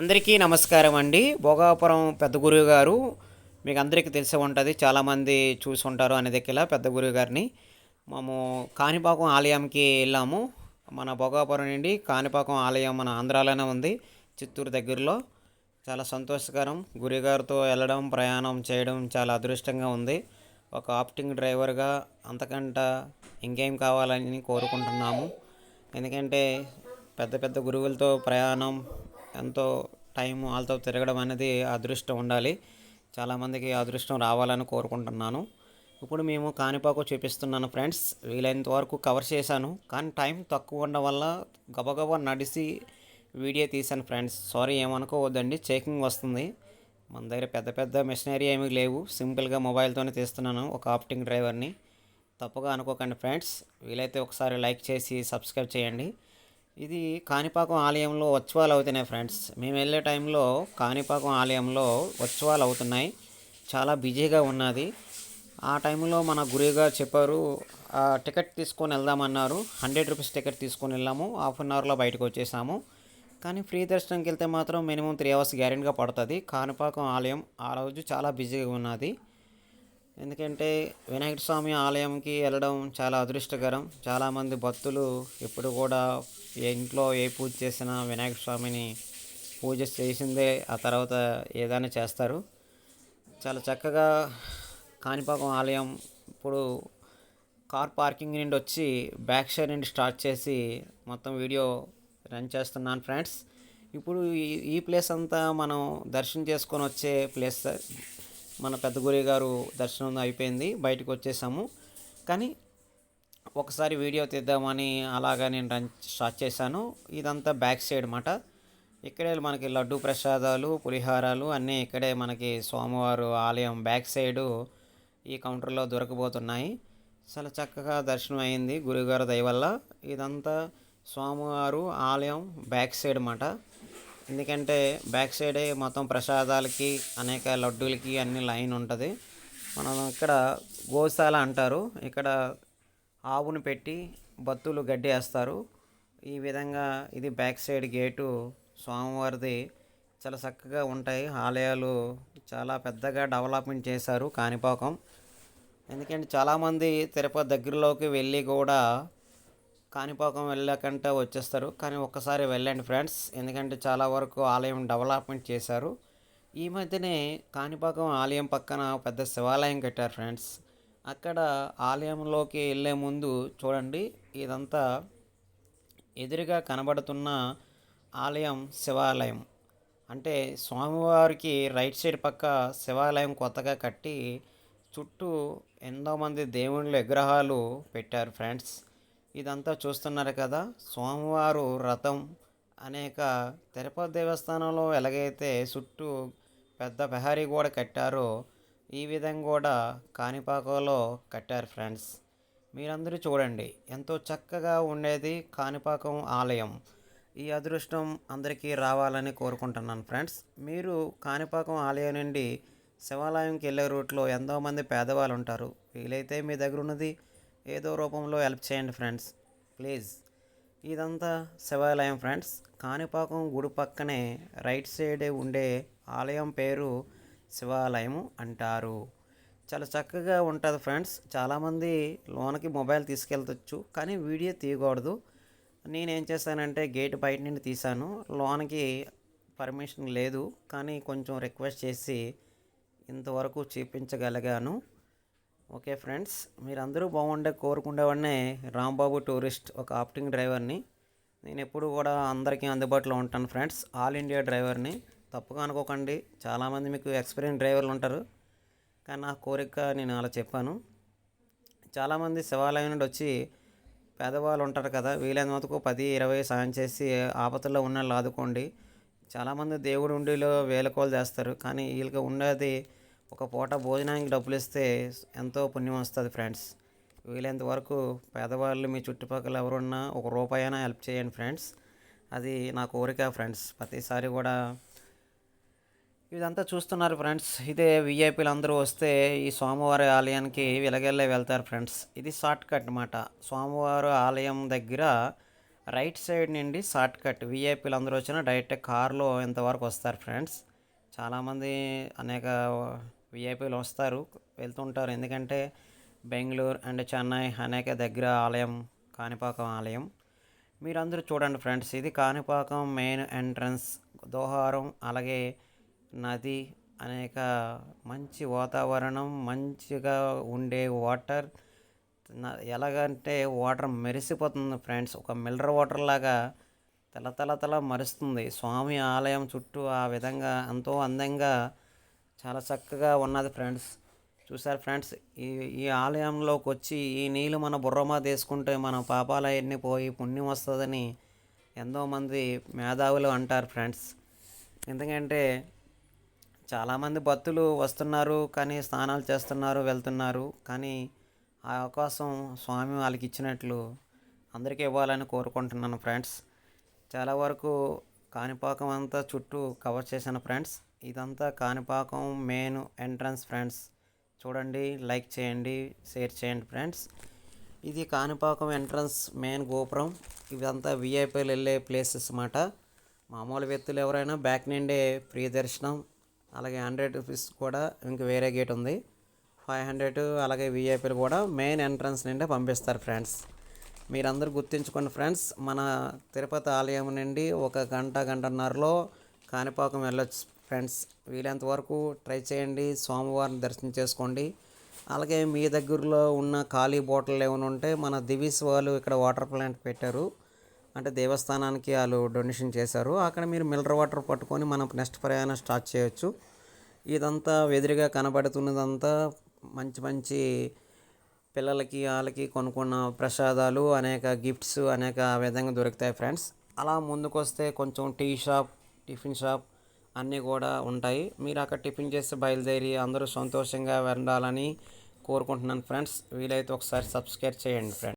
అందరికీ నమస్కారం అండి. భోగాపురం పెద్ద గురువు గారు మీకు అందరికీ తెలిసి ఉంటుంది. చాలామంది చూసి ఉంటారు అనే దగ్గర పెద్ద గురువు గారిని. మేము కాణిపాకం ఆలయంకి వెళ్ళాము. మన భోగాపురం నుండి కాణిపాకం ఆలయం మన ఆంధ్రాలోనే ఉంది చిత్తూరు దగ్గరలో. చాలా సంతోషకరం. గురుగారితో వెళ్ళడం ప్రయాణం చేయడం చాలా అదృష్టంగా ఉంది. ఒక ఆప్టింగ్ డ్రైవర్గా అంతకంట ఇంకేం కావాలని కోరుకుంటున్నాము. ఎందుకంటే పెద్ద పెద్ద గురువులతో ప్రయాణం ఎంతో టైం వాళ్ళతో తిరగడం అనేది అదృష్టం ఉండాలి. చాలామందికి అదృష్టం రావాలని కోరుకుంటున్నాను. ఇప్పుడు మేము కాణిపాకు చూపిస్తున్నాను ఫ్రెండ్స్. వీలైనంత వరకు కవర్ చేశాను. కానీ టైం తక్కువ ఉండడం వల్ల గబగబా నడిచి వీడియో తీశాను ఫ్రెండ్స్. సారీ ఏమనుకోవద్దండి. చెకింగ్ వస్తుంది. మన దగ్గర పెద్ద పెద్ద మెషినరీ ఏమీ లేవు. సింపుల్గా మొబైల్తోనే తీస్తున్నాను ఒక ఆప్టింగ్ డ్రైవర్ని. తప్పుగా అనుకోకండి ఫ్రెండ్స్. వీలైతే ఒకసారి లైక్ చేసి సబ్స్క్రైబ్ చేయండి. ఇది కాణిపాకం ఆలయంలో ఉత్సవాలు అవుతున్నాయి ఫ్రెండ్స్. మేము వెళ్ళే టైంలో కాణిపాకం ఆలయంలో ఉత్సవాలు అవుతున్నాయి. చాలా బిజీగా ఉన్నది. ఆ టైంలో మన గురువుగారు చెప్పారు ఆ టికెట్ తీసుకొని వెళ్దామన్నారు. హండ్రెడ్ రూపీస్ టికెట్ తీసుకొని వెళ్ళాము. హాఫ్ అన్ అవర్లో బయటకు వచ్చేసాము. కానీ ఫ్రీ దర్శనంకి వెళ్తే మాత్రం మినిమం త్రీ అవర్స్ గ్యారెంటీగా పడుతుంది. కాణిపాకం ఆలయం ఆ రోజు చాలా బిజీగా ఉన్నది. ఎందుకంటే వినాయక స్వామి ఆలయంకి వెళ్ళడం చాలా అదృష్టకరం. చాలామంది భక్తులు ఎప్పుడు కూడా ఏ ఇంట్లో ఏ పూజ చేసినా వినాయక స్వామిని పూజ చేసిందే ఆ తర్వాత ఏదైనా చేస్తారు. చాలా చక్కగా కాణిపాకం ఆలయం ఇప్పుడు కార్ పార్కింగ్ నుండి వచ్చి బ్యాక్ సైడ్ నుండి స్టార్ట్ చేసి మొత్తం వీడియో రన్ చేస్తున్నాను ఫ్రెండ్స్. ఇప్పుడు ఈ ఈ ప్లేస్ అంతా మనం దర్శనం చేసుకొని వచ్చే ప్లేస్ మన పెద్ద గురి గారు దర్శనం అయిపోయింది బయటకు వచ్చేసాము. కానీ ఒకసారి వీడియో తీద్దామని అలాగా నేను రన్ స్టార్ట్ చేశాను. ఇదంతా బ్యాక్ సైడ్ అనమాట ఇక్కడే మనకి లడ్డు ప్రసాదాలు పులిహారాలు అన్నీ ఇక్కడే మనకి స్వామివారు ఆలయం బ్యాక్ సైడు ఈ కౌంటర్లో దొరకబోతున్నాయి. చాలా చక్కగా దర్శనం అయింది గురుగారు దయవల్ల ఇదంతా స్వామివారు ఆలయం బ్యాక్ సైడ్ అన్నమాట. ఎందుకంటే బ్యాక్ సైడే మొత్తం ప్రసాదాలకి అనేక లడ్డూలకి అన్ని లైన్ ఉంటుంది. మనం ఇక్కడ గోశాల అంటారు. ఇక్కడ ఆవును పెట్టి బత్తులు గడ్డి వేస్తారు ఈ విధంగా ఇది బ్యాక్ సైడ్ గేటు స్వామివారిది చాలా చక్కగా ఉంటాయి. ఆలయాలు చాలా పెద్దగా డెవలప్మెంట్ చేశారు కాణిపాకం. ఎందుకంటే చాలామంది తిరుపతి దగ్గరలోకి వెళ్ళి కూడా కాణిపాకం వెళ్ళకుండా వచ్చేస్తారు. కానీ ఒక్కసారి వెళ్ళండి ఫ్రెండ్స్. ఎందుకంటే చాలా వరకు ఆలయం డెవలప్మెంట్ చేశారు. ఈ మధ్యనే కాణిపాకం ఆలయం పక్కన పెద్ద శివాలయం కట్టారు ఫ్రెండ్స్. అక్కడ ఆలయంలోకి వెళ్ళే ముందు చూడండి ఇదంతా ఎదురుగా కనబడుతున్న ఆలయం శివాలయం. అంటే స్వామివారికి రైట్ సైడ్ పక్క శివాలయం కొత్తగా కట్టి చుట్టూ ఎంతోమంది దేవుళ్ళ విగ్రహాలు పెట్టారు ఫ్రెండ్స్. ఇదంతా చూస్తున్నారు కదా స్వామివారు రథం అనేక తిరుపతి దేవస్థానంలో ఎలాగైతే చుట్టూ పెద్ద ప్రహరీ గోడ కట్టారో ఈ విధంగా కూడా కాణిపాకంలో కట్టారు ఫ్రెండ్స్. మీరందరూ చూడండి ఎంతో చక్కగా ఉండేది కాణిపాకం ఆలయం. ఈ అదృష్టం అందరికీ రావాలని కోరుకుంటున్నాను ఫ్రెండ్స్. మీరు కాణిపాకం ఆలయం నుండి శివాలయంకి వెళ్ళే రూట్లో ఎంతోమంది పేదవాళ్ళు ఉంటారు. వీలైతే మీ దగ్గర ఉన్నది ఏదో రూపంలో హెల్ప్ చేయండి ఫ్రెండ్స్ ప్లీజ్. ఇదంతా శివాలయం ఫ్రెండ్స్. కాణిపాకం గుడి పక్కనే రైట్ సైడ్ ఉండే ఆలయం పేరు శివాలయం అంటారు. చాలా చక్కగా ఉంటుంది ఫ్రెండ్స్. చాలామంది లోనకి మొబైల్ తీసుకెళ్తొచ్చు కానీ వీడియో తీయకూడదు. నేనేం చేశానంటే గేట్ బయట నుండి తీశాను. లోనకి పర్మిషన్ లేదు కానీ కొంచెం రిక్వెస్ట్ చేసి ఇంతవరకు చూపించగలిగాను. ఓకే ఫ్రెండ్స్ మీరందరూ బాగుండే కోరుకునేవాడినే రాంబాబు టూరిస్ట్ ఒక ఆప్టింగ్ డ్రైవర్ని. నేను ఎప్పుడు కూడా అందరికీ అందుబాటులో ఉంటాను ఫ్రెండ్స్. ఆల్ ఇండియా డ్రైవర్ని. తప్పుగా అనుకోకండి. చాలామంది మీకు ఎక్స్పీరియన్స్ డ్రైవర్లు ఉంటారు. కానీ నా కోరిక నేను అలా చెప్పాను. చాలామంది శివాలయం నుండి వచ్చి పేదవాళ్ళు ఉంటారు కదా వీలైన వరకు పది ఇరవై సాయం చేసి ఆపదల్లో ఉన్న వాళ్ళు ఆదుకోండి. చాలామంది దేవుడు ఉండిలో వేలకోలు చేస్తారు. కానీ వీళ్ళకి ఉండేది ఒక పూట భోజనానికి డబ్బులు ఇస్తే ఎంతో పుణ్యం వస్తుంది ఫ్రెండ్స్. వీలైనంత వరకు పేదవాళ్ళు మీ చుట్టుపక్కల ఎవరున్నా ఒక రూపాయి అయినా హెల్ప్ చేయండి ఫ్రెండ్స్. అది నా కోరిక ఫ్రెండ్స్. ప్రతిసారి కూడా ఇదంతా చూస్తున్నారు ఫ్రెండ్స్. ఇదే విఐపీలు అందరూ వస్తే ఈ స్వామివారి ఆలయానికి వెలగెల్లే వెళ్తారు ఫ్రెండ్స్. ఇది షార్ట్ కట్ అనమాట స్వామివారి ఆలయం దగ్గర రైట్ సైడ్ నుండి షార్ట్ కట్. విఐపీలు అందరూ వచ్చినా డైరెక్ట్ కార్లో ఇంతవరకు వస్తారు ఫ్రెండ్స్. చాలామంది అనేక విఐపీలు వస్తారు వెళ్తుంటారు. ఎందుకంటే బెంగళూరు అండ్ చెన్నై అనేక దగ్గర ఆలయం కాణిపాకం ఆలయం. మీరందరూ చూడండి ఫ్రెండ్స్. ఇది కాణిపాకం మెయిన్ ఎంట్రన్స్ దోహారం అలాగే నది అనేక మంచి వాతావరణం మంచిగా ఉండే వాటర్. ఎలాగంటే వాటర్ మెరిసిపోతుంది ఫ్రెండ్స్. ఒక మిల్లర్ వాటర్ లాగా తల తల తల మరుస్తుంది. స్వామి ఆలయం చుట్టూ ఆ విధంగా ఎంతో అందంగా చాలా చక్కగా ఉన్నది ఫ్రెండ్స్. చూసారు ఫ్రెండ్స్ ఈ ఈ ఆలయంలోకి వచ్చి ఈ నీళ్ళు మన బుర్రమా తీసుకుంటే మన పాపాలన్నీ పోయి పుణ్యం వస్తుందని ఎంతోమంది మేధావులు అంటారు ఫ్రెండ్స్. ఎందుకంటే చాలామంది భక్తులు వస్తున్నారు కానీ స్నానాలు చేస్తున్నారు వెళ్తున్నారు. కానీ ఆ అవకాశం స్వామి వాళ్ళకి ఇచ్చినట్లు అందరికీ ఇవ్వాలని కోరుకుంటున్నాను ఫ్రెండ్స్. చాలా వరకు కాణిపాకం అంతా చుట్టూ కవర్ చేశాను ఫ్రెండ్స్. ఇదంతా కాణిపాకం మెయిన్ ఎంట్రన్స్ ఫ్రెండ్స్. చూడండి లైక్ చేయండి షేర్ చేయండి ఫ్రెండ్స్. ఇది కాణిపాకం ఎంట్రన్స్ మెయిన్ గోపురం. ఇదంతా విఐపీలు వెళ్ళే ప్లేసెస్ అన్నమాట. మామూలు వ్యక్తులు ఎవరైనా బ్యాక్ నుండే ప్రియదర్శనం దర్శనం అలాగే హండ్రెడ్ రూపీస్ కూడా ఇంక వేరే గేట్ ఉంది. ఫైవ్ హండ్రెడ్ అలాగే విఐపీలు కూడా మెయిన్ ఎంట్రన్స్ నుండే పంపిస్తారు ఫ్రెండ్స్. మీరందరూ గుర్తుంచుకోండి ఫ్రెండ్స్ మన తిరుపతి ఆలయం నుండి ఒక గంట గంటన్నరలో కాణిపాకం వెళ్ళొచ్చు ఫ్రెండ్స్. వీలైనంత వరకు ట్రై చేయండి సోమవారం దర్శనం చేసుకోండి. అలాగే మీ దగ్గరలో ఉన్న ఖాళీ బాటిల్ ఏమైనా ఉంటే మన దివిస్ వాళ్ళు ఇక్కడ వాటర్ ప్లాంట్ పెట్టారు. అంటే దేవస్థానానికి వాళ్ళు డొనేషన్ చేశారు. అక్కడ మీరు మినరల్ వాటర్ పట్టుకొని మనం నెక్స్ట్ ప్రయాణం స్టార్ట్ చేయొచ్చు. ఇదంతా వెదిరిగా కనబడుతున్నదంతా మంచి మంచి పిల్లలకి వాళ్ళకి కొనుక్కున్న ప్రసాదాలు అనేక గిఫ్ట్స్ అనేక విధంగా దొరుకుతాయి ఫ్రెండ్స్ అలా ముందుకొస్తే కొంచెం టీ షాప్ టిఫిన్ షాప్ అన్నీ కూడా ఉంటాయి. మీరు అక్కడ టిఫిన్ చేసి బయలుదేరి అందరూ సంతోషంగా వెళ్ళాలని కోరుకుంటున్నాను ఫ్రెండ్స్ వీలైతే ఒకసారి సబ్స్క్రైబ్ చేయండి ఫ్రెండ్స్